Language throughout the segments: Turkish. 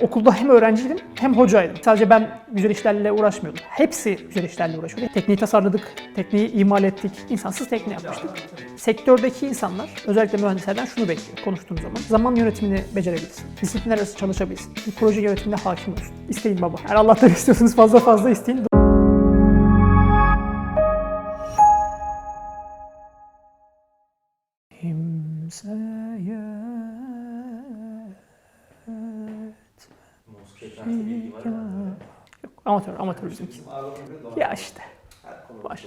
Okulda hem öğrenciydim hem hocaydım. Sadece ben güzel işlerle uğraşmıyordum. Hepsi güzel işlerle uğraşıyordu. Tekniği tasarladık, tekniği imal ettik, insansız tekne yapmıştık. Sektördeki insanlar, özellikle mühendislerden şunu bekliyor konuştuğum zaman. Zaman yönetimini becerebilsin, disiplinler arası çalışabilsin, bir proje yönetimine hakim olsun. İsteyin baba. Eğer Allah'tan istiyorsanız fazla fazla isteyin. Kimseye amatör, amatör bizimki. Ya işte. Baş.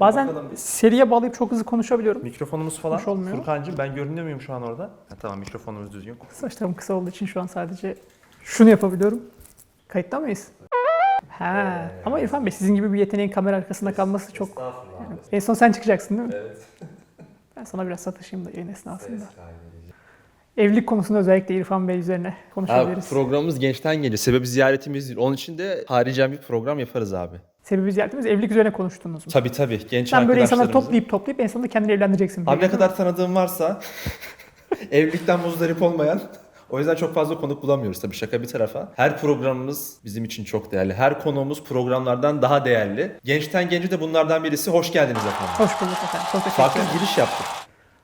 Bazen seriye bağlayıp çok hızlı konuşabiliyorum. Mikrofonumuz falan. Hoş olmuyor. Furkan'cığım ben görünüyor muyum şu an orada? Ha, tamam mikrofonumuz düzgün. Saçlarım kısa olduğu için şu an sadece şunu yapabiliyorum. Kayıtta mıyız? Ha. Ama İrfan Bey sizin gibi bir yeteneğin kamera arkasında kalması çok... Yani en son sen çıkacaksın değil mi? Evet. Ben sana biraz satışayım da yayın esnasında. Evlilik konusunda özellikle İrfan Bey üzerine Abi konuşabiliriz. programımız gençten geliyor. Sebebi ziyaretimiz. Onun için de haricen bir program yaparız abi. Sebebi ziyaretimiz evlilik üzerine konuştuğunuz mu? Tabii tabii. Genç Sen böyle insanları toplayıp toplayıp en sonunda kendini evlendireceksin. Abi ne kadar tanıdığım varsa evlilikten muzdarip olmayan o yüzden çok fazla konuk bulamıyoruz tabii şaka bir tarafa. Her programımız bizim için çok değerli. Her konuğumuz programlardan daha değerli. Gençten Genci de bunlardan birisi. Hoş geldiniz efendim. Hoş bulduk efendim. Çok teşekkür Farklı ederim. bir giriş yaptık.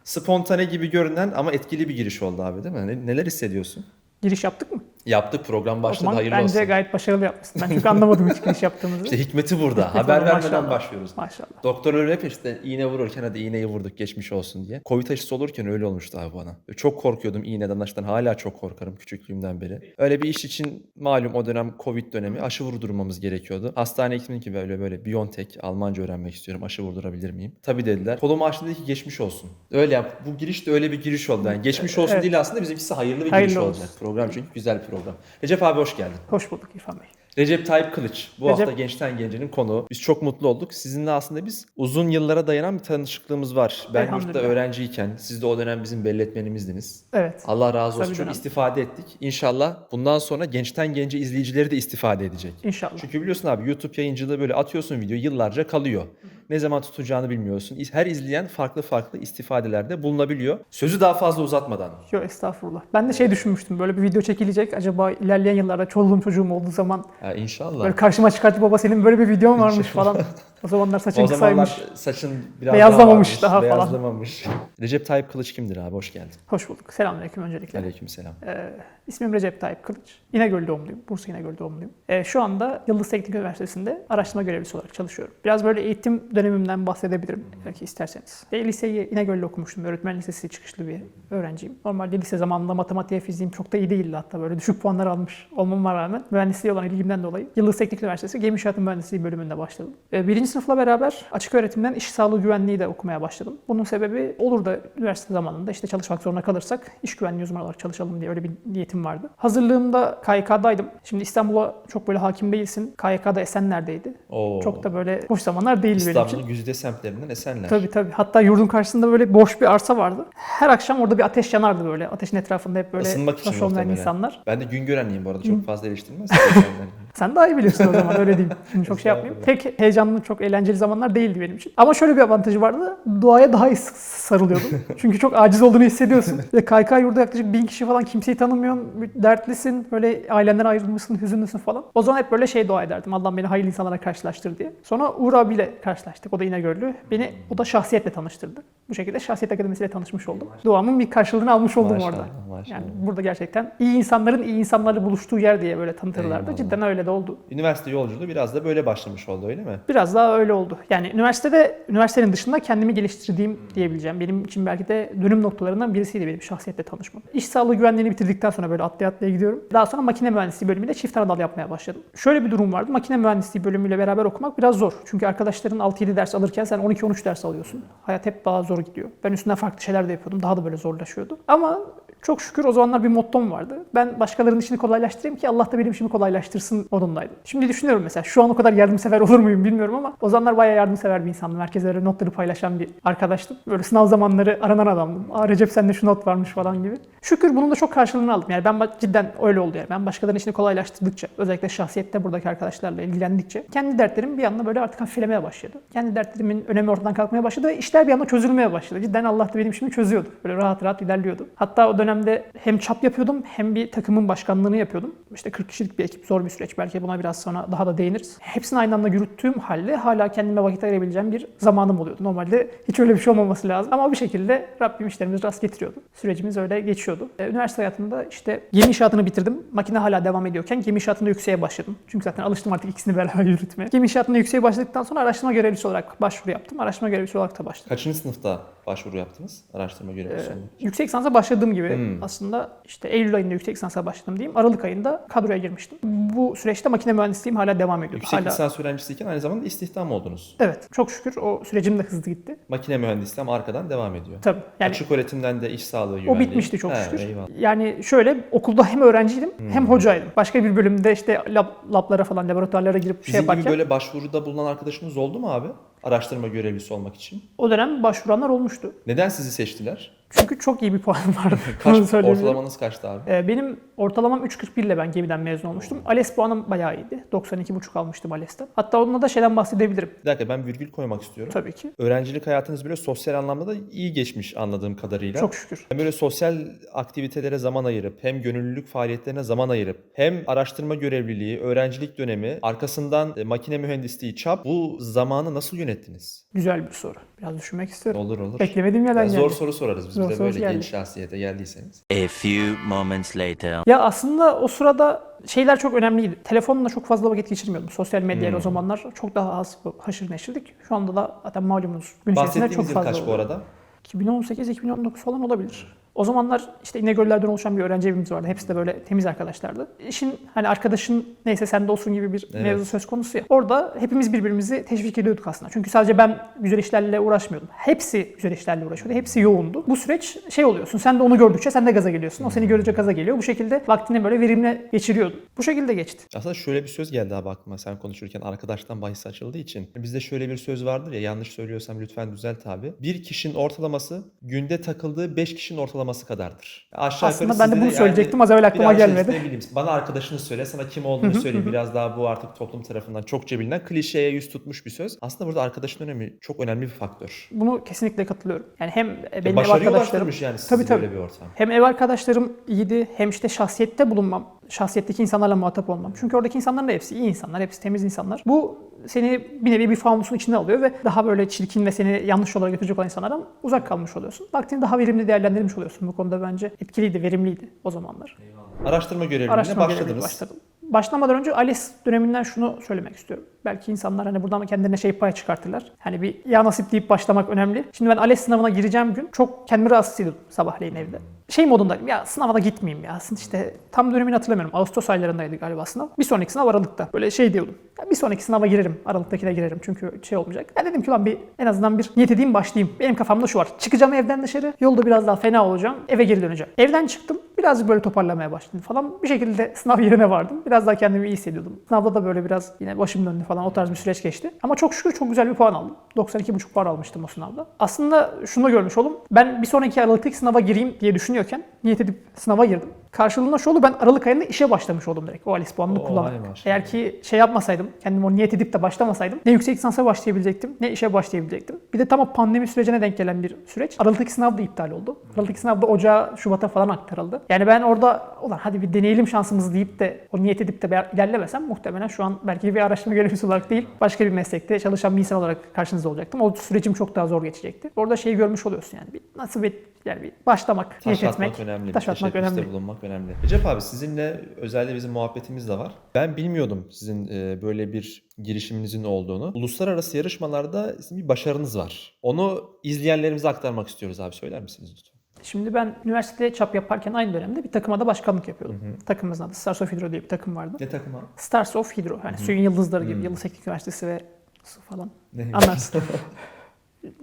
Spontane gibi görünen ama etkili bir giriş oldu abi değil mi? Ne- neler hissediyorsun? Giriş yaptık mı? Yaptık program başladı hayırlı bence olsun. gayet başarılı yapmışsın. Ben çünkü anlamadım hiç giriş yaptığımızı. İşte hikmeti burada. Hikmeti Haber var, vermeden maşallah. başlıyoruz. Maşallah. Doktorlar hep işte iğne vururken hadi iğneyi vurduk geçmiş olsun diye. Covid aşısı olurken öyle olmuştu abi bana. Çok korkuyordum iğneden aşıdan. Hala çok korkarım küçüklüğümden beri. Öyle bir iş için malum o dönem Covid dönemi aşı vurdurmamız gerekiyordu. Hastaneye gittim ki böyle böyle Biontech Almanca öğrenmek istiyorum. Aşı vurdurabilir miyim? Tabii dediler. Kolumu açtım dedi ki geçmiş olsun. Öyle yap. Bu giriş de öyle bir giriş oldu. Yani geçmiş olsun Evet. değil aslında bizimkisi hayırlı bir Hayırlı giriş olsun. olacak. Program çünkü güzel bir program. Recep abi hoş geldin. Hoş bulduk İrfan Bey. Recep Tayyip Kılıç. Bu Recep- hafta Gençten Gence'nin konuğu. Biz çok mutlu olduk. Sizinle aslında biz uzun yıllara dayanan bir tanışıklığımız var. Ben yurtta öğrenciyken siz de o dönem bizim belli etmenimizdiniz. Evet. Allah razı olsun. Tabii Çok istifade ettik. İnşallah bundan sonra Gençten Gence izleyicileri de istifade edecek. İnşallah. Çünkü biliyorsun abi YouTube yayıncılığı böyle atıyorsun video yıllarca kalıyor. Ne zaman tutacağını bilmiyorsun. Her izleyen farklı farklı istifadelerde bulunabiliyor. Sözü daha fazla uzatmadan. Yok estağfurullah. Ben de şey düşünmüştüm. Böyle bir video çekilecek. Acaba ilerleyen yıllarda çoluğum çocuğum olduğu zaman Ha, inşallah. böyle karşıma çıkartıp baba senin böyle bir videon varmış falan. O zamanlar saçın o zamanlar kısaymış. saçın biraz Beyazlamamış daha, daha varmış, falan. Beyazlamamış. Recep Tayyip Kılıç kimdir abi? Hoş geldin. Hoş bulduk. Selamünaleyküm öncelikle. Aleykümselam. Ee, ismim Recep Tayyip Kılıç. İnegöl doğumluyum. Bursa İnegöl doğumluyum. Ee, şu anda Yıldız Teknik Üniversitesi'nde araştırma görevlisi olarak çalışıyorum. Biraz böyle eğitim dönemimden bahsedebilirim belki isterseniz. E, liseyi İnegöl'de okumuştum. Öğretmen lisesi çıkışlı bir öğrenciyim. Normalde lise zamanında matematiğe fiziğim çok da iyi değildi hatta. Böyle düşük puanlar almış olmama rağmen mühendisliğe olan ilgimden dolayı Yıldız Teknik Üniversitesi Gemi İnşaatı Mühendisliği bölümünde başladım. Ee, birinci sınıfla beraber açık öğretimden iş sağlığı güvenliği de okumaya başladım. Bunun sebebi olur da üniversite zamanında işte çalışmak zorunda kalırsak iş güvenliği uzmanı olarak çalışalım diye öyle bir niyetim vardı. Hazırlığımda KYK'daydım. Şimdi İstanbul'a çok böyle hakim değilsin. KYK'da Esenler'deydi. Oo. Çok da böyle boş zamanlar değildi benim için. İstanbul'un güzide semtlerinden Esenler. Tabii tabii. Hatta yurdun karşısında böyle boş bir arsa vardı. Her akşam orada bir ateş yanardı böyle. Ateşin etrafında hep böyle Isınmak için hoş olmayan muhtemelen. insanlar. Ben de Güngörenliyim bu arada. Çok fazla eleştirmez. Sen daha iyi biliyorsun o zaman öyle diyeyim. Şimdi çok şey yapmayayım. Pek heyecanlı, çok eğlenceli zamanlar değildi benim için. Ama şöyle bir avantajı vardı. Doğaya daha iyi sarılıyordum. Çünkü çok aciz olduğunu hissediyorsun. Ve KK yurda yaklaşık bin kişi falan kimseyi tanımıyorsun. Dertlisin. Böyle ailenden ayrılmışsın, hüzünlüsün falan. O zaman hep böyle şey dua ederdim. Allah'ım beni hayırlı insanlara karşılaştır diye. Sonra Uğur abiyle karşılaştık. O da İnegöllü. Beni o da şahsiyetle tanıştırdı. Bu şekilde Şahsiyet Akademisi'yle tanışmış oldum. Duamın bir karşılığını almış oldum Maşallah, orada. maşallah. Yani burada gerçekten iyi insanların iyi insanlarla buluştuğu yer diye böyle tanıtırlardı. Eyvallah. Cidden öyle de oldu. Üniversite yolculuğu biraz da böyle başlamış oldu öyle mi? Biraz daha öyle oldu. Yani üniversitede, üniversitenin dışında kendimi geliştirdiğim diyebileceğim. Benim için belki de dönüm noktalarından birisiydi benim şahsiyetle tanışmam. İş sağlığı güvenliğini bitirdikten sonra böyle atlaya atlaya gidiyorum. Daha sonra makine mühendisliği bölümüyle çift ana dal yapmaya başladım. Şöyle bir durum vardı. Makine mühendisliği bölümüyle beraber okumak biraz zor. Çünkü arkadaşların 6-7 ders alırken sen 12-13 ders alıyorsun. Hayat hep daha zor gidiyor. Ben üstünden farklı şeyler de yapıyordum. Daha da böyle zorlaşıyordu. Ama çok şükür o zamanlar bir mottom vardı. Ben başkalarının işini kolaylaştırayım ki Allah da benim işimi kolaylaştırsın modundaydım. Şimdi düşünüyorum mesela şu an o kadar yardımsever olur muyum bilmiyorum ama o zamanlar bayağı yardımsever bir insandım. Herkese notları paylaşan bir arkadaştım. Böyle sınav zamanları aranan adamdım. Aa Recep sende şu not varmış falan gibi. Şükür bunun da çok karşılığını aldım. Yani ben cidden öyle oldu yani. Ben başkalarının işini kolaylaştırdıkça, özellikle şahsiyette buradaki arkadaşlarla ilgilendikçe kendi dertlerim bir anda böyle artık hafiflemeye başladı. Kendi dertlerimin önemi ortadan kalkmaya başladı işler bir anda çözülmeye başladı. Cidden Allah da benim işimi çözüyordu. Böyle rahat rahat ilerliyordu. Hatta o dönem dönemde hem çap yapıyordum hem bir takımın başkanlığını yapıyordum. İşte 40 kişilik bir ekip zor bir süreç. Belki buna biraz sonra daha da değiniriz. Hepsini aynı anda yürüttüğüm halde hala kendime vakit ayırabileceğim bir zamanım oluyordu. Normalde hiç öyle bir şey olmaması lazım. Ama bir şekilde Rabbim işlerimizi rast getiriyordu. Sürecimiz öyle geçiyordu. Ee, Üniversite hayatında işte gemi inşaatını bitirdim. Makine hala devam ediyorken gemi inşaatında yükseğe başladım. Çünkü zaten alıştım artık ikisini beraber yürütmeye. Gemi inşaatında yükseğe başladıktan sonra araştırma görevlisi olarak başvuru yaptım. Araştırma görevlisi olarak da başladım. Kaçıncı sınıfta başvuru yaptınız? Araştırma görevlisi için. Yüksek lisansa başladığım gibi Hmm. aslında işte Eylül ayında yüksek lisansa başladım diyeyim. Aralık ayında kadroya girmiştim. Bu süreçte makine mühendisliğim hala devam ediyor. Yüksek hala... lisans öğrencisiyken aynı zamanda istihdam oldunuz. Evet çok şükür o sürecim de hızlı gitti. Makine mühendisliği ama arkadan devam ediyor. Tabii yani Açık öğretimden de iş sağlığı o güvenliği. bitmişti çok He, şükür. eyvallah. Yani şöyle okulda hem öğrenciydim hem Hmm. hocaydım. Başka bir bölümde işte lab, lablara falan laboratuvarlara girip şey Sizin gibi yaparken böyle başvuruda bulunan arkadaşınız oldu mu abi? Araştırma görevlisi olmak için. o dönem başvuranlar olmuştu. Neden sizi seçtiler? Çünkü çok iyi bir puanım vardı. Kaç ortalamanız kaçtı abi? Ee, Benim ortalamam 3.41 ile ben gemiden mezun olmuştum. ALES puanım bayağı iyiydi. 92.5 almıştım ALES'ten. Hatta onunla da şeyden bahsedebilirim. Bir dakika ben virgül koymak istiyorum. Tabii ki. Öğrencilik hayatınız böyle sosyal anlamda da iyi geçmiş anladığım kadarıyla. Çok şükür. Hem böyle sosyal aktivitelere zaman ayırıp hem gönüllülük faaliyetlerine zaman ayırıp hem araştırma görevliliği, öğrencilik dönemi, arkasından e, makine mühendisliği, çap bu zamanı nasıl yönettiniz? Güzel bir soru. Biraz düşünmek istiyorum. Olur olur. Beklemediğim yerden Yani geldi. zor soru sorarız biz Zor de böyle geldi. genç şahsiyete geldiyseniz. A few moments later. Ya aslında o sırada şeyler çok önemliydi. Telefonla çok fazla vakit geçirmiyordum. Sosyal medyayla Hmm. o zamanlar çok daha az haşır neşirdik. Şu anda da zaten malumunuz gün içerisinde çok fazla kaç bu oluyor. arada? 2018-2019 falan olabilir. O zamanlar işte İnegöller'den oluşan bir öğrenci evimiz vardı. Hepsi de böyle temiz arkadaşlardı. İşin hani arkadaşın neyse sende olsun gibi bir Evet. mevzu söz konusu ya. Orada hepimiz birbirimizi teşvik ediyorduk aslında. Çünkü sadece ben güzel işlerle uğraşmıyordum. Hepsi güzel işlerle uğraşıyordu. Hepsi yoğundu. Bu süreç şey oluyorsun. Sen de onu gördükçe sen de gaza geliyorsun. O seni görecek gaza geliyor. Bu şekilde vaktini böyle verimli geçiriyordun. Bu şekilde geçti. Aslında şöyle bir söz geldi abi aklıma sen konuşurken arkadaştan bahis açıldığı için. Bizde şöyle bir söz vardır ya yanlış söylüyorsam lütfen düzelt abi. Bir kişinin ortalaması günde takıldığı 5 kişinin ortalaması kadardır. Aşağı Aslında ben de bunu yani söyleyecektim. Az evvel aklıma şey, gelmedi. ne bileyim, bana arkadaşını söyle sana kim olduğunu söyleyeyim. Biraz daha bu artık toplum tarafından çokça bilinen klişeye yüz tutmuş bir söz. Aslında burada arkadaşın önemi çok önemli bir faktör. Bunu kesinlikle katılıyorum. Yani hem benim ev arkadaşlarım yani Tabii, tabii. böyle bir ortam. Hem ev arkadaşlarım iyiydi hem işte şahsiyette bulunmam. Şahsiyetteki insanlarla muhatap olmam. Çünkü oradaki insanların da hepsi iyi insanlar, hepsi temiz insanlar. Bu seni bir nevi bir fanusun içine alıyor ve daha böyle çirkin ve seni yanlış yola götürecek olan insanlardan uzak kalmış oluyorsun. Vaktini daha verimli değerlendirmiş oluyorsun. Bu konuda bence etkiliydi, verimliydi o zamanlar. Araştırma görevliliğine Araştırma görevliliği başladınız. başladım. Başlamadan önce ALES döneminden şunu söylemek istiyorum. Belki insanlar hani buradan kendilerine şey pay çıkartırlar. Hani bir ya nasip deyip başlamak önemli. Şimdi ben ALES sınavına gireceğim gün çok kendimi rahatsız ediyordum sabahleyin evde. Şey modundayım ya sınava da gitmeyeyim ya. İşte tam dönemini hatırlamıyorum. Ağustos aylarındaydı galiba sınav. Bir sonraki sınav Aralık'ta. Böyle şey diyordum. Ya bir sonraki sınava girerim. Aralık'takine girerim. Çünkü şey olmayacak. Ya dedim ki lan bir en azından bir niyet edeyim başlayayım. Benim kafamda şu var. Çıkacağım evden dışarı. Yolda biraz daha fena olacağım. Eve geri döneceğim. Evden çıktım. Birazcık böyle toparlamaya başladım falan. Bir şekilde sınav yerine vardım. Biraz daha kendimi iyi hissediyordum. Sınavda da böyle biraz yine başım döndü falan o tarz bir süreç geçti. Ama çok şükür çok güzel bir puan aldım. 92,5 puan almıştım o sınavda. Aslında şunu da görmüş oldum. Ben bir sonraki Aralık'taki sınava gireyim diye düşünüyorken niyet edip sınava girdim. Karşılığında şu oldu ben Aralık ayında işe başlamış oldum direkt o ALES puanını Oo, kullanarak. Eğer ki şey yapmasaydım, kendim o niyet edip de başlamasaydım ne yüksek lisansa başlayabilecektim ne işe başlayabilecektim. Bir de tam o pandemi sürecine denk gelen bir süreç. Aralıktaki sınav da iptal oldu. Aralıktaki sınav da Ocağa, Şubat'a falan aktarıldı. Yani ben orada ulan hadi bir deneyelim şansımızı deyip de o niyet edip de ilerlemesem muhtemelen şu an belki bir araştırma görevlisi olarak değil başka bir meslekte çalışan bir insan olarak karşınızda olacaktım. O sürecim çok daha zor geçecekti. Orada şeyi görmüş oluyorsun yani bir nasıl bir yani bir başlamak, Taş niyet etmek, önemli. taş atmak önemli. bulunmak önemli. Recep abi sizinle özellikle bizim muhabbetimiz de var. Ben bilmiyordum sizin e, böyle bir girişiminizin olduğunu. Uluslararası yarışmalarda sizin bir başarınız var. Onu izleyenlerimize aktarmak istiyoruz abi. Söyler misiniz lütfen? Şimdi ben üniversitede çap yaparken aynı dönemde bir takıma da başkanlık yapıyordum. Takımımızın adı Stars of Hydro diye bir takım vardı. Ne takım abi? Stars of Hydro. Yani suyun yıldızları gibi. Yıldız Teknik Üniversitesi ve su falan. Anlarsın.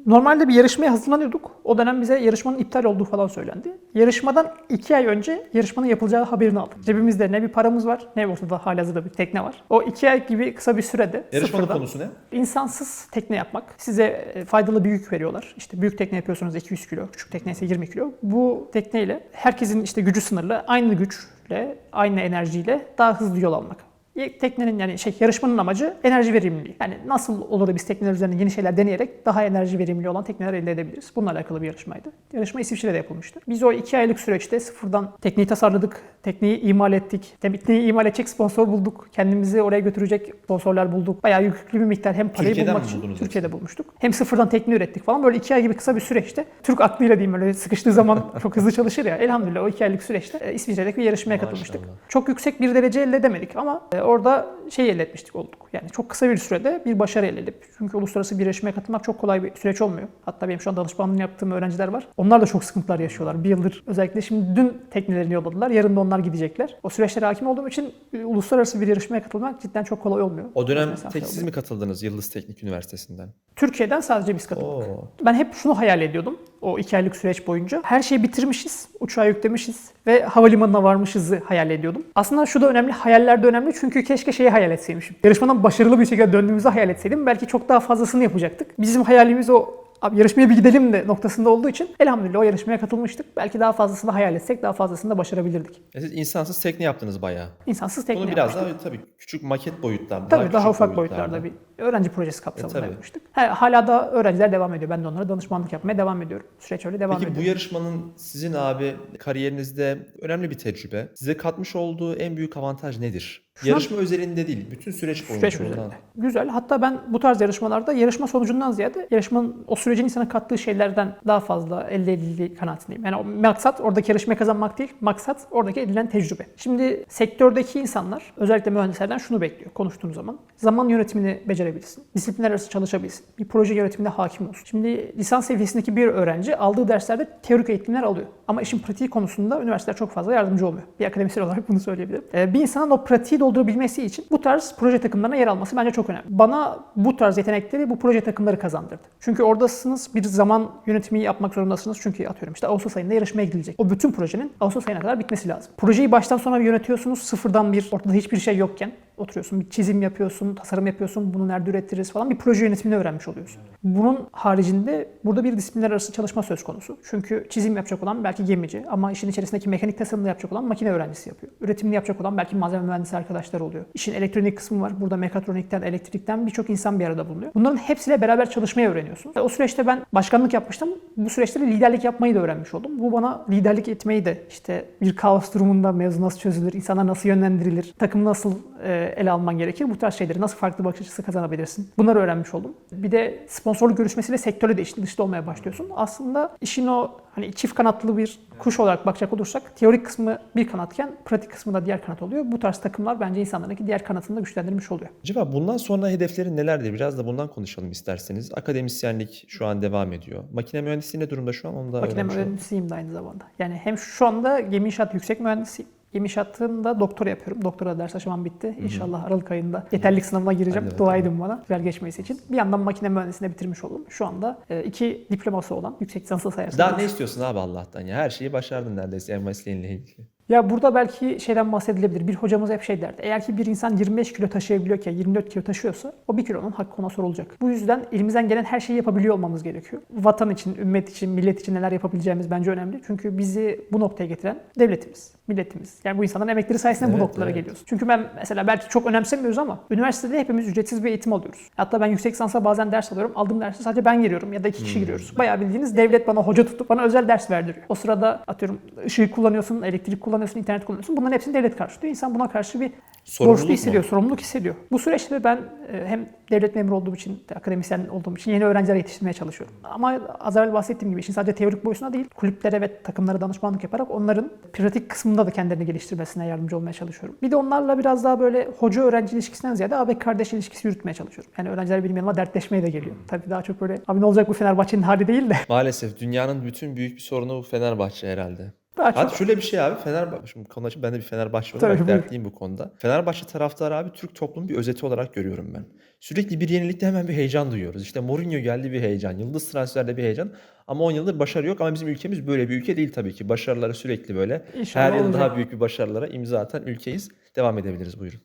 Normalde bir yarışmaya hazırlanıyorduk. O dönem bize yarışmanın iptal olduğu falan söylendi. Yarışmadan iki ay önce yarışmanın yapılacağı haberini aldık. Cebimizde ne bir paramız var ne ortada halihazırda bir tekne var. O iki ay gibi kısa bir sürede Yarışmanın sıfırdan konusu ne? insansız tekne yapmak. Size e, faydalı bir yük veriyorlar. İşte büyük tekne yapıyorsunuz 200 kilo, küçük tekne ise 20 kilo. Bu tekneyle herkesin işte gücü sınırlı, aynı güçle, aynı enerjiyle daha hızlı yol almak. Teknenin yani şey yarışmanın amacı enerji verimliliği. Yani nasıl olur da biz tekneler üzerinde yeni şeyler deneyerek daha enerji verimli olan tekneler elde edebiliriz. Bununla alakalı bir yarışmaydı. Yarışma İsviçre'de yapılmıştı. Biz o iki aylık süreçte sıfırdan tekneyi tasarladık, tekneyi imal ettik. Tekneyi imal edecek sponsor bulduk. Kendimizi oraya götürecek sponsorlar bulduk. Bayağı yüklü bir miktar hem parayı Türkiye'den bulmak için Türkiye'de bulmuştuk. Hem sıfırdan tekne ürettik falan. Böyle iki ay gibi kısa bir süreçte Türk aklıyla diyeyim öyle sıkıştığı zaman çok hızlı çalışır ya. Elhamdülillah o iki aylık süreçte e, İsviçre'deki bir yarışmaya katılmıştık. Maşallah. Çok yüksek bir derece elde edemedik ama e, orada şey elde etmiştik olduk. Yani çok kısa bir sürede bir başarı elde edip. Çünkü uluslararası bir yarışmaya katılmak çok kolay bir süreç olmuyor. Hatta benim şu an danışmanlığını yaptığım öğrenciler var. Onlar da çok sıkıntılar yaşıyorlar. Bir yıldır özellikle şimdi dün teknelerini yolladılar. Yarın da onlar gidecekler. O süreçlere hakim olduğum için e, uluslararası bir yarışmaya katılmak cidden çok kolay olmuyor. O dönem tek siz oluyor. mi katıldınız Yıldız Teknik Üniversitesi'nden? Türkiye'den sadece biz katıldık. Oo. Ben hep şunu hayal ediyordum o iki aylık süreç boyunca. Her şeyi bitirmişiz, uçağa yüklemişiz ve havalimanına varmışızı hayal ediyordum. Aslında şu da önemli, hayaller de önemli çünkü keşke şeyi hayal etseymişim. Yarışmadan başarılı bir şekilde döndüğümüzü hayal etseydim belki çok daha fazlasını yapacaktık. Bizim hayalimiz o Abi yarışmaya bir gidelim de noktasında olduğu için elhamdülillah o yarışmaya katılmıştık. Belki daha fazlasını hayal etsek daha fazlasını da başarabilirdik. Ya siz insansız tekne yaptınız bayağı. İnsansız tekne Bunu biraz yapmıştık. daha tabii küçük maket boyutlarda. Tabii daha, küçük ufak boyutlarda bir öğrenci projesi kapsamında E, tabii. yapmıştık. Hala da öğrenciler devam ediyor. Ben de onlara danışmanlık yapmaya devam ediyorum. Süreç öyle devam Peki ediyor. bu yarışmanın sizin abi kariyerinizde önemli bir tecrübe. Size katmış olduğu en büyük avantaj nedir? Şu an- Yarışma özelinde değil, bütün süreç boyunca. Süreç üzerinde. Güzel. Hatta ben bu tarz yarışmalarda yarışma sonucundan ziyade yarışmanın o sürecin insana kattığı şeylerden daha fazla elde edildiği kanaatindeyim. Yani o maksat oradaki yarışmayı kazanmak değil, maksat oradaki edilen tecrübe. Şimdi sektördeki insanlar özellikle mühendislerden şunu bekliyor konuştuğum zaman. Zaman yönetimini becerebilsin. Disiplinler arası çalışabilsin. Bir proje yönetimine hakim olsun. Şimdi lisans seviyesindeki bir öğrenci aldığı derslerde teorik eğitimler alıyor. Ama işin pratiği konusunda üniversiteler çok fazla yardımcı olmuyor. Bir akademisyen olarak bunu söyleyebilirim. Ee, Bir insanın o pratiği doldurabilmesi için bu tarz proje takımlarına yer alması bence çok önemli. Bana bu tarz yetenekleri bu proje takımları kazandırdı. Çünkü oradasınız bir zaman yönetimi yapmak zorundasınız. Çünkü atıyorum işte Ağustos ayında yarışmaya gidilecek. O bütün projenin Ağustos ayına kadar bitmesi lazım. Projeyi baştan sona yönetiyorsunuz. Sıfırdan bir ortada hiçbir şey yokken oturuyorsun, bir çizim yapıyorsun, tasarım yapıyorsun, bunu nerede üretiriz falan bir proje yönetimini öğrenmiş oluyorsun. Bunun haricinde burada bir disiplinler arası çalışma söz konusu. Çünkü çizim yapacak olan belki gemici ama işin içerisindeki mekanik tasarımını yapacak olan makine öğrencisi yapıyor. Üretimini yapacak olan belki malzeme mühendisi arkadaşlar oluyor. İşin elektronik kısmı var. Burada mekatronikten, elektrikten birçok insan bir arada bulunuyor. Bunların hepsiyle beraber çalışmayı öğreniyorsun. O süreçte ben başkanlık yapmıştım. Bu süreçte de liderlik yapmayı da öğrenmiş oldum. Bu bana liderlik etmeyi de işte bir kaos durumunda mevzu nasıl çözülür, insanlar nasıl yönlendirilir, takım nasıl e, ele alman gerekir, bu tarz şeyleri nasıl farklı bakış açısı kazanabilirsin. Bunları öğrenmiş oldum. Bir de sponsorluk görüşmesiyle sektörle de işin dışta olmaya başlıyorsun. Aslında işin o hani çift kanatlı bir kuş olarak bakacak olursak teorik kısmı bir kanatken pratik kısmı da diğer kanat oluyor. Bu tarz takımlar bence insanlardaki diğer kanatını da güçlendirmiş oluyor. Acaba bundan sonra hedeflerin nelerdir? Biraz da bundan konuşalım isterseniz. Akademisyenlik şu an devam ediyor. Makine mühendisliği ne durumda şu an? Onu da Makine mühendisiyim de aynı zamanda. Yani hem şu anda gemi inşaat yüksek mühendisiyim. Gemi inşaatında doktora yapıyorum. Doktora ders aşamam bitti. İnşallah Aralık ayında yeterlilik sınavına gireceğim. Hadi Dua bakalım. edin bana güzel geçmesi için. Bir yandan makine mühendisliğini bitirmiş oldum. Şu anda e, iki diploması olan yüksek lisanslı sayarsanız. Daha ne istiyorsun abi Allah'tan ya? Her şeyi başardın neredeyse en mesleğinle ilgili. Ya burada belki şeyden bahsedilebilir. Bir hocamız hep şey derdi. Eğer ki bir insan 25 kilo taşıyabiliyorken 24 kilo taşıyorsa o bir kilonun hakkı ona sorulacak. Bu yüzden elimizden gelen her şeyi yapabiliyor olmamız gerekiyor. Vatan için, ümmet için, millet için neler yapabileceğimiz bence önemli. Çünkü bizi bu noktaya getiren devletimiz, milletimiz. Yani bu insanların emekleri sayesinde bu Evet, noktalara evet. geliyoruz. Çünkü ben mesela belki çok önemsemiyoruz ama üniversitede hepimiz ücretsiz bir eğitim alıyoruz. Hatta ben yüksek lisansa bazen ders alıyorum. Aldığım derse sadece ben giriyorum ya da iki Hmm. kişi giriyoruz. Bayağı bildiğiniz devlet bana hoca tutup bana özel ders verdiriyor. O sırada atıyorum ışığı kullanıyorsun, elektrik kullanıyorsun, internet kullanıyorsun. Bunların hepsini devlet karşılıyor. İnsan buna karşı bir borçlu mu? hissediyor, sorumluluk hissediyor. Bu süreçte ben e, hem devlet memuru olduğum için, de akademisyen olduğum için yeni öğrenciler yetiştirmeye çalışıyorum. Ama az evvel bahsettiğim gibi işin sadece teorik boyutuna değil, kulüplere ve takımlara danışmanlık yaparak onların pratik kısmında da kendilerini geliştirmesine yardımcı olmaya çalışıyorum. Bir de onlarla biraz daha böyle hoca öğrenci ilişkisinden ziyade abi kardeş ilişkisi yürütmeye çalışıyorum. Yani öğrenciler benim yanıma dertleşmeye de geliyor. Tabii daha çok böyle abi ne olacak bu Fenerbahçe'nin hali değil de Maalesef dünyanın bütün büyük bir sorunu bu Fenerbahçe herhalde. Daha çok Hadi şöyle bir şey abi Fenerbahçe, şimdi konu açayım ben de bir Fenerbahçe Tabii, olarak buyur. dertliyim bu konuda. Fenerbahçe taraftarı abi Türk toplumun bir özeti olarak görüyorum ben. Sürekli bir yenilikte hemen bir heyecan duyuyoruz. İşte Mourinho geldi bir heyecan, Yıldız transferde bir heyecan. Ama 10 yıldır başarı yok ama bizim ülkemiz böyle bir ülke değil tabii ki. Başarıları sürekli böyle. İnşallah Her yıl olacak. daha büyük bir başarılara imza atan ülkeyiz. Devam edebiliriz buyurun.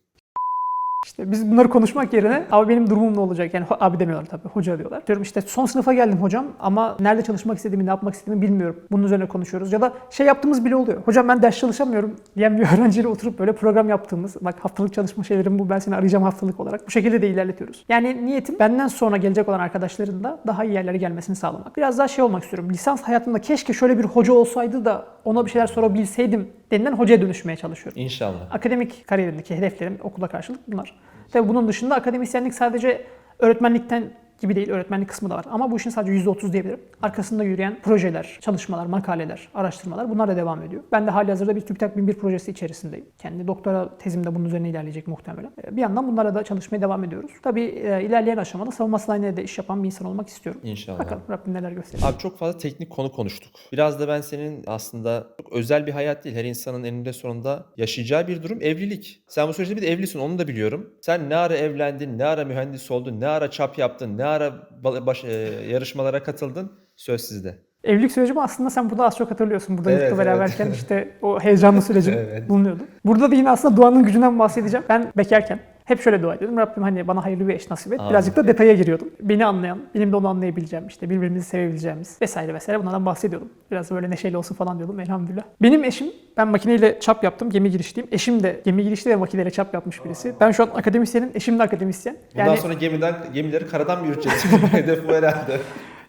İşte biz bunları konuşmak yerine abi benim durumum ne olacak? Yani abi demiyorlar tabii hoca diyorlar. Diyorum işte son sınıfa geldim hocam ama nerede çalışmak istediğimi, ne yapmak istediğimi bilmiyorum. Bunun üzerine konuşuyoruz. Ya da şey yaptığımız bile oluyor. Hocam ben ders çalışamıyorum diyen bir öğrenciyle oturup böyle program yaptığımız. Bak haftalık çalışma şeylerim bu ben seni arayacağım haftalık olarak. Bu şekilde de ilerletiyoruz. Yani niyetim benden sonra gelecek olan arkadaşların da daha iyi yerlere gelmesini sağlamak. Biraz daha şey olmak istiyorum. Lisans hayatımda keşke şöyle bir hoca olsaydı da ona bir şeyler sorabilseydim denilen hocaya dönüşmeye çalışıyorum. İnşallah. Akademik kariyerimdeki hedeflerim okula karşılık bunlar. Tabii bunun dışında akademisyenlik sadece öğretmenlikten gibi değil, öğretmenlik kısmı da var. Ama bu işin sadece %30 diyebilirim. Arkasında yürüyen projeler, çalışmalar, makaleler, araştırmalar bunlar da devam ediyor. Ben de hali hazırda bir TÜBİTAK 1001 projesi içerisindeyim. Kendi doktora tezim de bunun üzerine ilerleyecek muhtemelen. Ee, Bir yandan bunlara da çalışmaya devam ediyoruz. Tabii e, ilerleyen aşamada savunma sanayinde de iş yapan bir insan olmak istiyorum. İnşallah. Bakalım Rabbim neler gösterecek. Abi çok fazla teknik konu konuştuk. Biraz da ben senin aslında çok özel bir hayat değil. Her insanın eninde sonunda yaşayacağı bir durum evlilik. Sen bu süreçte bir de evlisin onu da biliyorum. Sen ne ara evlendin, ne ara mühendis oldun, ne ara çap yaptın, ne ara ba- baş- e, yarışmalara katıldın. Söz sizde. Evlilik sürecimi aslında sen burada az çok hatırlıyorsun. Burada Evet, yurtta evet. beraberken işte o heyecanlı sürecim Evet. bulunuyordu. Burada da yine aslında duanın gücünden bahsedeceğim. Ben bekarken hep şöyle dua ediyordum. Rabbim hani bana hayırlı bir eş nasip et. Amin. Birazcık da detaya giriyordum. Beni anlayan, benim de onu anlayabileceğim, işte birbirimizi sevebileceğimiz vesaire vesaire bunlardan bahsediyordum. Biraz böyle neşeli olsun falan diyordum elhamdülillah. Benim eşim, ben makineyle çap yaptım, gemi girişliyim. Eşim de gemi girişli ve makineyle çap yapmış birisi. Ben şu an akademisyenim, eşim de akademisyen. Bundan Yani sonra gemiden gemileri karadan mı yürüteceksin? Hedef bu herhalde.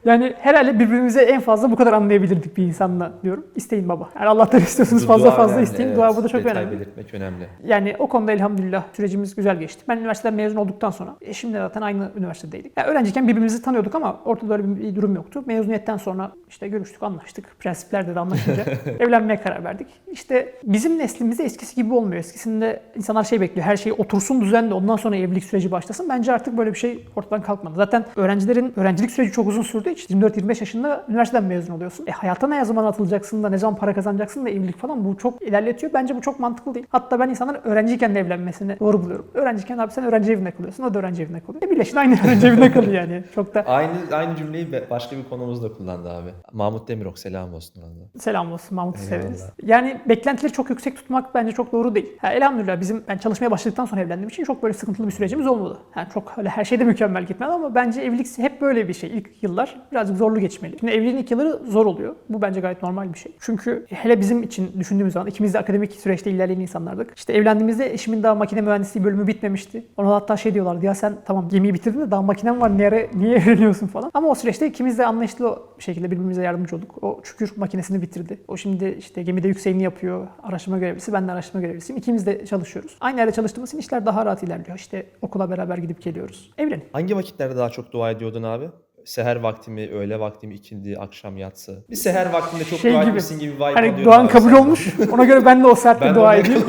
Yani herhalde birbirimize en fazla bu kadar anlayabilirdik bir insanla diyorum. İsteyin baba. Eğer Allah'tan istiyorsanız Bu fazla dua fazla önemli, isteyin. evet. Dua burada çok Detay önemli. belirtmek önemli. Yani o konuda elhamdülillah sürecimiz güzel geçti. Ben üniversiteden mezun olduktan sonra eşimle zaten aynı üniversitedeydik. Yani öğrenciyken birbirimizi tanıyorduk ama ortada öyle bir, durum yoktu. Mezuniyetten sonra işte görüştük, anlaştık. Prensiplerde de anlaşınca evlenmeye karar verdik. İşte bizim neslimizde eskisi gibi olmuyor. Eskisinde insanlar şey bekliyor. Her şey otursun düzenli ondan sonra evlilik süreci başlasın. Bence artık böyle bir şey ortadan kalkmadı. Zaten öğrencilerin öğrencilik süreci çok uzun sürdüğü için 24-25 yaşında üniversiteden mezun oluyorsun. E hayata ne zaman atılacaksın da ne zaman para kazanacaksın da evlilik falan bu çok ilerletiyor. Bence bu çok mantıklı değil. Hatta ben insanların öğrenciyken de evlenmesini doğru buluyorum. Öğrenciyken abi sen öğrenci evinde kalıyorsun. O da öğrenci evinde kalıyor. E birleşin aynı öğrenci evinde kalıyor yani. Çok da Aynı aynı cümleyi başka bir konumuzda kullandı abi. Mahmut Demirok selam olsun da. selam olsun Mahmut'u severiz. Yani beklentileri çok yüksek tutmak bence çok doğru değil. Ha, elhamdülillah bizim ben çalışmaya başladıktan sonra evlendiğim için çok böyle sıkıntılı bir sürecimiz olmadı. Yani çok öyle her şeyde mükemmel gitmedi ama bence evlilik hep böyle bir şey. İlk yıllar birazcık zorlu geçmeli. Şimdi evliliğin ilk yılları zor oluyor. Bu bence gayet normal bir şey. Çünkü hele bizim için düşündüğümüz zaman ikimiz de akademik süreçte ilerleyen insanlardık. İşte evlendiğimizde eşimin daha makine mühendisliği bölümü bitmemişti. Ona hatta şey diyorlardı ya sen tamam gemiyi bitirdin de daha makinen var niye, niye evleniyorsun falan. Ama o süreçte ikimiz de anlayışlı bir şekilde birbirimize yardımcı olduk. O çükür makinesini bitirdi. O şimdi işte gemide yükseğini yapıyor. Araştırma görevlisi. Ben de araştırma görevlisiyim. İkimiz de çalışıyoruz. Aynı yerde çalıştığımız için işler daha rahat ilerliyor. İşte okula beraber gidip geliyoruz. Evlenin. Hangi vakitlerde daha çok dua ediyordun abi? Seher vakti mi, öğle vakti mi, ikindi, akşam yatsı? Bir seher vaktinde çok Şey dua gibi. etmişsin gibi vibe Hani abi kabul senden. olmuş. Ona göre ben de o saatte Ben dua edeyim.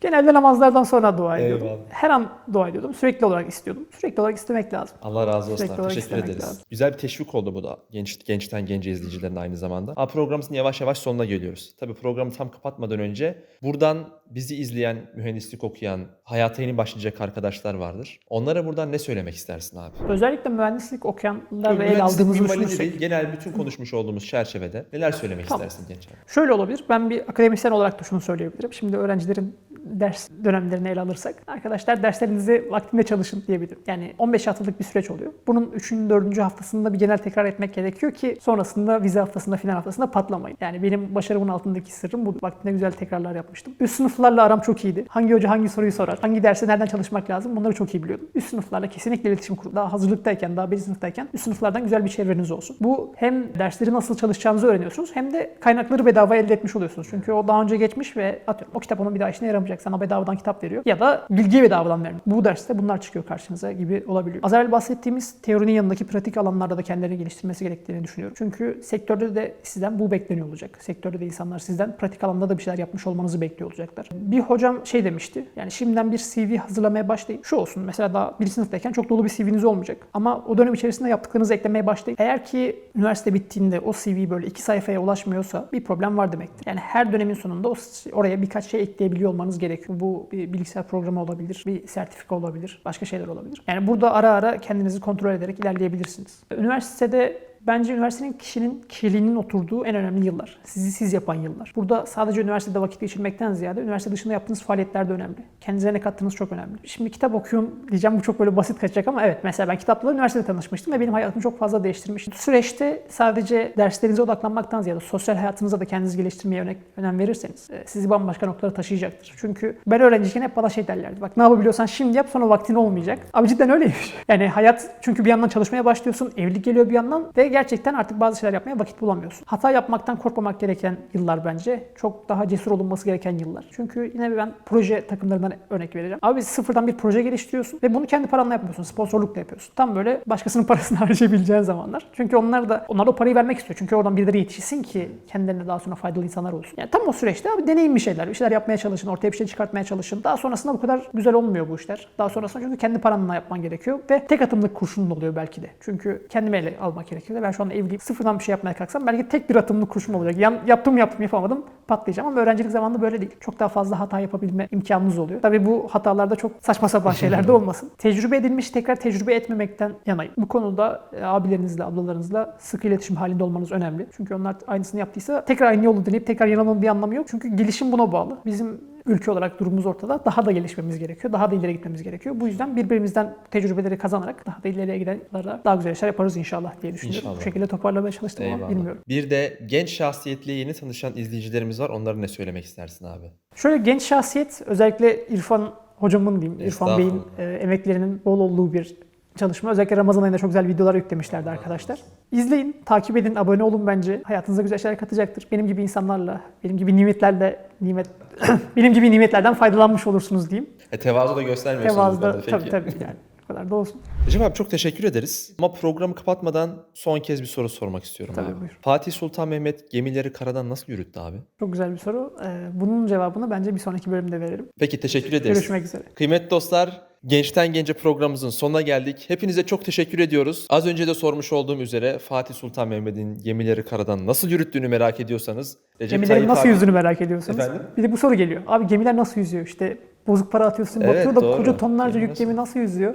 Genelde namazlardan sonra dua ediyordum. Eyvallah. Her an dua ediyordum. Sürekli olarak istiyordum. Sürekli olarak istemek lazım. Allah razı olsun. Sürekli Teşekkür ederiz. lazım. Güzel bir teşvik oldu bu da genç, gençten gence izleyicilerin aynı zamanda. Abi programımızın yavaş yavaş sonuna geliyoruz. Tabii programı tam kapatmadan önce buradan bizi izleyen, mühendislik okuyan, hayata yeni başlayacak arkadaşlar vardır. Onlara buradan ne söylemek istersin abi? Özellikle mühendislik okuyanlarla el Mühendislik aldığımızı düşünürsek. genel bütün konuşmuş olduğumuz çerçevede neler söylemek Tamam. istersin genç abi? Şöyle olabilir. Ben bir akademisyen olarak da şunu söyleyebilirim. Şimdi öğrencilerin ders dönemlerini ele alırsak. Arkadaşlar derslerinizi vaktinde çalışın diyebilirim. Yani 15 haftalık bir süreç oluyor. Bunun 3. 4. haftasında bir genel tekrar etmek gerekiyor ki sonrasında vize haftasında, final haftasında patlamayın. Yani benim başarımın altındaki sırrım bu. Vaktinde güzel tekrarlar yapmıştım. Üst sınıflarla aram çok iyiydi. Hangi hoca hangi soruyu sorar, hangi derse nereden çalışmak lazım bunları çok iyi biliyordum. Üst sınıflarla kesinlikle iletişim kurun. Daha hazırlıktayken, daha birinci sınıftayken üst sınıflardan güzel bir çevreniz olsun. Bu hem dersleri nasıl çalışacağınızı öğreniyorsunuz hem de kaynakları bedava elde etmiş oluyorsunuz. Çünkü o daha önce geçmiş ve atıyorum o kitap onun bir daha işine yaramayacak. Sana bedavadan kitap veriyor. Ya da bilgiyi bedavadan vermiyor. Bu derste bunlar çıkıyor karşınıza gibi olabiliyor. Az evvel bahsettiğimiz teorinin yanındaki pratik alanlarda da kendilerini geliştirmesi gerektiğini düşünüyorum. Çünkü sektörde de sizden bu bekleniyor olacak. Sektörde de insanlar sizden pratik alanda da bir şeyler yapmış olmanızı bekliyor olacaklar. Bir hocam şey demişti. Yani şimdiden bir CV hazırlamaya başlayın. Şu olsun mesela daha bir sınıftayken çok dolu bir CV'niz olmayacak. Ama o dönem içerisinde yaptıklarınızı eklemeye başlayın. Eğer ki üniversite bittiğinde o CV böyle iki sayfaya ulaşmıyorsa bir problem var demektir. Yani her dönemin sonunda oraya birkaç şey ekleyebiliyor olmanız gerekiyor. Bu bir bilgisayar programı olabilir, bir sertifika olabilir, başka şeyler olabilir. Yani burada ara ara kendinizi kontrol ederek ilerleyebilirsiniz. Üniversitede Bence üniversitenin kişinin kişiliğinin oturduğu en önemli yıllar. Sizi siz yapan yıllar. Burada sadece üniversitede vakit geçirmekten ziyade üniversite dışında yaptığınız faaliyetler de önemli. Kendinize ne kattığınız çok önemli. Şimdi kitap okuyorum diyeceğim bu çok böyle basit kaçacak ama evet mesela ben kitapla üniversitede tanışmıştım ve benim hayatımı çok fazla değiştirmiş. Bu süreçte sadece derslerinize odaklanmaktan ziyade sosyal hayatınıza da kendinizi geliştirmeye öne- önem verirseniz e, sizi bambaşka noktalara taşıyacaktır. Çünkü ben öğrenciyken hep bana şey derlerdi. Bak ne yapabiliyorsan şimdi yap sonra vaktin olmayacak. Abi cidden öyleymiş. Yani hayat çünkü bir yandan çalışmaya başlıyorsun. Evlilik geliyor bir yandan ve gerçekten artık bazı şeyler yapmaya vakit bulamıyorsun. Hata yapmaktan korkmamak gereken yıllar bence. Çok daha cesur olunması gereken yıllar. Çünkü yine ben proje takımlarından örnek vereceğim. Abi sıfırdan bir proje geliştiriyorsun ve bunu kendi paranla yapmıyorsun. Sponsorlukla yapıyorsun. Tam böyle başkasının parasını harcayabileceğin zamanlar. Çünkü onlar da onlar da o parayı vermek istiyor. Çünkü oradan birileri yetişsin ki kendilerine daha sonra faydalı insanlar olsun. Yani tam o süreçte abi deneyin bir şeyler. Bir şeyler yapmaya çalışın. Ortaya bir şey çıkartmaya çalışın. Daha sonrasında bu kadar güzel olmuyor bu işler. Daha sonrasında çünkü kendi paranla yapman gerekiyor. Ve tek atımlık kurşunun oluyor belki de. Çünkü kendime ele almak gerekiyor. Ben şu anda evliyim. Sıfırdan bir şey yapmaya kalksam belki tek bir atımlık kurşun olacak. Yan, yaptım yaptım yapamadım patlayacağım ama öğrencilik zamanında böyle değil. Çok daha fazla hata yapabilme imkanınız oluyor. Tabii bu hatalarda çok saçma sapan şeyler de olmasın. Tecrübe edilmiş tekrar tecrübe etmemekten yanayım. Bu konuda e, abilerinizle, ablalarınızla sıkı iletişim halinde olmanız önemli. Çünkü onlar aynısını yaptıysa tekrar aynı yolu deneyip tekrar yanılmanın bir anlamı yok. Çünkü gelişim buna bağlı. Bizim ülke olarak durumumuz ortada. Daha da gelişmemiz gerekiyor. Daha da ileri gitmemiz gerekiyor. Bu yüzden birbirimizden tecrübeleri kazanarak daha da ileriye gidenlere daha güzel işler yaparız inşallah diye düşünüyorum. İnşallah. Bu şekilde toparlamaya çalıştım ama Eyvallah. bilmiyorum. Bir de genç şahsiyetle yeni tanışan izleyicilerimiz var. Onlara ne söylemek istersin abi? Şöyle genç şahsiyet özellikle İrfan hocamın diyeyim, İrfan Bey'in e, emeklerinin bol olduğu bir çalışma. Özellikle Ramazan ayında çok güzel videolar yüklemişlerdi arkadaşlar. İzleyin, takip edin, abone olun bence. Hayatınıza güzel şeyler katacaktır. Benim gibi insanlarla, benim gibi nimetlerle, nimet benim gibi nimetlerden faydalanmış olursunuz diyeyim. E, tevazu da göstermiyorsunuz. bu Tevazıda konuda. tabii tabii yani. Bu kadar da olsun. Recep abi çok teşekkür ederiz. Ama programı kapatmadan son kez bir soru sormak istiyorum Tabii, abi. buyur. Fatih Sultan Mehmet gemileri karadan nasıl yürüttü abi? Çok güzel bir soru. Ee, bunun cevabını bence bir sonraki bölümde veririm. Peki teşekkür ederiz. Görüşmek üzere. Kıymetli dostlar, Gençten Gence programımızın sonuna geldik. Hepinize çok teşekkür ediyoruz. Az önce de sormuş olduğum üzere Fatih Sultan Mehmet'in gemileri karadan nasıl yürüttüğünü merak ediyorsanız Recep Gemilerin Tayyip nasıl abi- yüzdüğünü merak ediyorsunuz. Efendim? Bir de bu soru geliyor. Abi gemiler nasıl yüzüyor? İşte bozuk para atıyorsun, Evet, bakıyor da doğru. koca tonlarca yük gemi nasıl yüzüyor?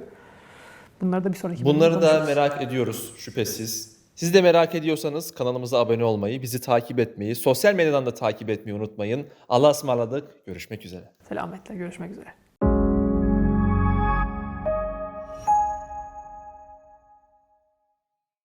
Bunları da bir sonraki Bunları da merak ediyoruz şüphesiz. Siz de merak ediyorsanız kanalımıza abone olmayı, bizi takip etmeyi, sosyal medyadan da takip etmeyi unutmayın. Allah'a ısmarladık. Görüşmek üzere. Selametle görüşmek üzere.